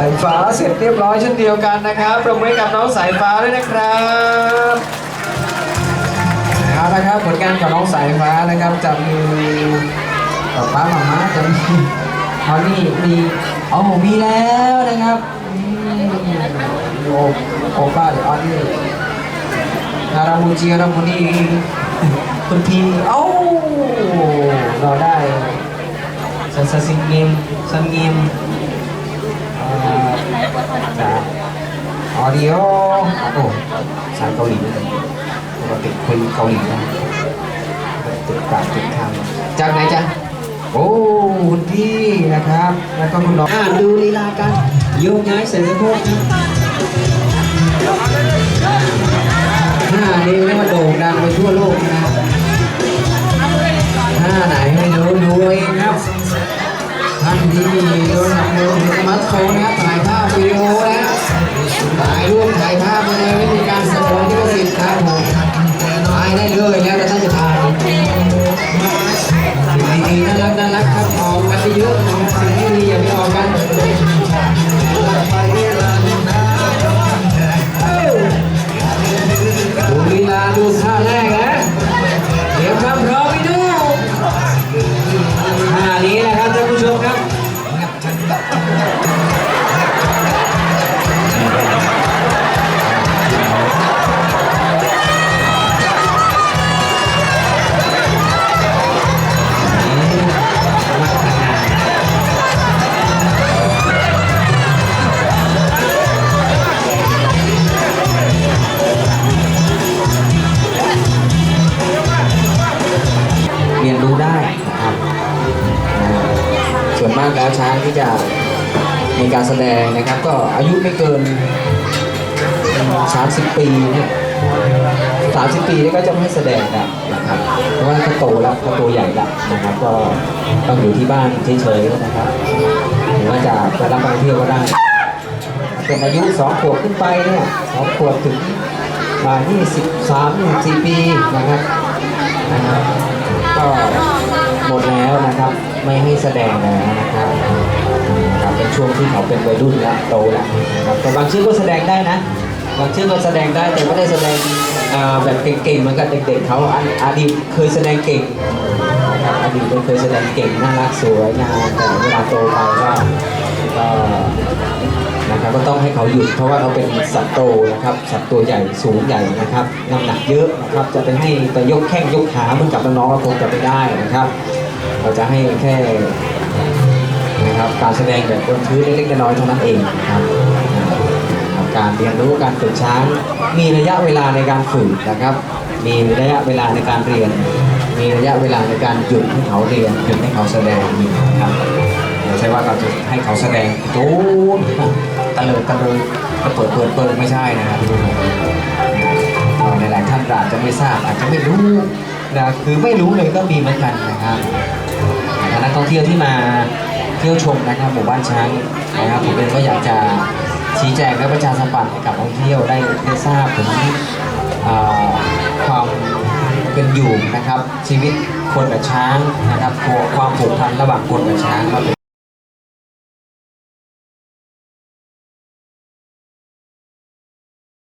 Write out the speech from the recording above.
ายฟ้าเสร็จเรียบร้อยเช่นเดียวกันนะครับปรบมือกับน้องสายฟ้าด้วยนะครับเอาละครับผลงานของน้องสายฟ้านะครับจะมีป๊าป๊าหมาม้าจะมีเอานี่มีโอ้โหมีแล้วนะครับโอโอป้าเดี๋ยวเอานี่นารามูจินารามูนีคุณพีเอ้าเราได้สันสสิงเกมสังเกม จาก ออดิโอโอ้สายเกาหลีเลยปกติคุยเกาหลีนะติดปากติดคำจากไหนจ๊ะโอ้คุณพี่นะครับ แล้วก็คุณน้องอ่าดูลีลาการโยกย้ายเสร็จสะโพกนะท่านี้เรียกว่าโด่งดังไปทั่วโลกนะ รียนรู้ได้นะครับส่วนมากแล้วช้างที่จะมีการแสดงนะครับ ก็อายุไม่เกิน 30 ปีเนี่ย30ปีนี่ก็จะไม่แสดงแล้วนะครับ เพราะว่าเขาโตแล้วเขาโตใหญ่แล้วนะครับ ก็ต้องอยู่ที่บ้านเฉยๆนะครับหรือว่าจะไปรับไปเที่ยวก็ได้ เป็นอายุ2ขวบขึ้นไปเนี่ย2ขวบถึงมา23 24ปีนะครับนะครับ ก็หมดแล้วนะครับ ไม่ให้แสดงแล้วนะครับครับเป็นช่วงที่เขาเป็นวัยรุ่นแล้วโตแล้วนะครับแต่บางชื่อก็แสดงได้นะบางชื่อก็แสดงได้แต่ไม่ได้แสดงแบบเก่งๆเหมือนกับเด็กๆเขาอดีตเคยแสดงเก่งนะครับอดีตเคยแสดงเก่งน่ารักสวยงามแต่เวลาโตไปก็ นะครับก็ต้องให้เขาหยุดเพราะว่าเขาเป็นสัตว์โตนะครับสัตว์ตัวใหญ่สูงใหญ่นะครับน้ำหนักเยอะนะครับจะไปให้ไปยกแข้งยกขาเหมือนกับน้องๆก็คงจะไม่ได้นะครับ เราจะให้แค่นะครับการแสดงแบบบนพื้นเล็กๆน้อยๆเท่านั้นเองนะครับการเรียนรู้การฝึกช้าง มีระยะเวลาในการฝึกนะครับ มีระยะเวลาในการเรียน มีระยะเวลาในการหยุดให้เขาเรียนหยุดให้เขาแสดงนะครับ ใช่ว่าเราจะให้เขาแสดงโจ้ตะเลิดตะเลิดก็เปิดเปิดเปิดไม่ใช่นะครับเอ่อหลายท่านอาจจะไม่ทราบอาจจะไม่รู้นะคือไม่รู้เลยก็มีเหมือนกันนะครับนักท่องเที่ยวที่มาเที่ยวชมนะครับหมู่บ้านช้างนะครับผมเองก็อยากจะชี้แจงและประชาสัมพันธ์ให้กับนักท่องเที่ยวได้ได้ทราบถึงความเป็นอยู่นะครับ ชีวิตคนกับช้างนะครับความผูกพันระหว่างคนกับช้างว่า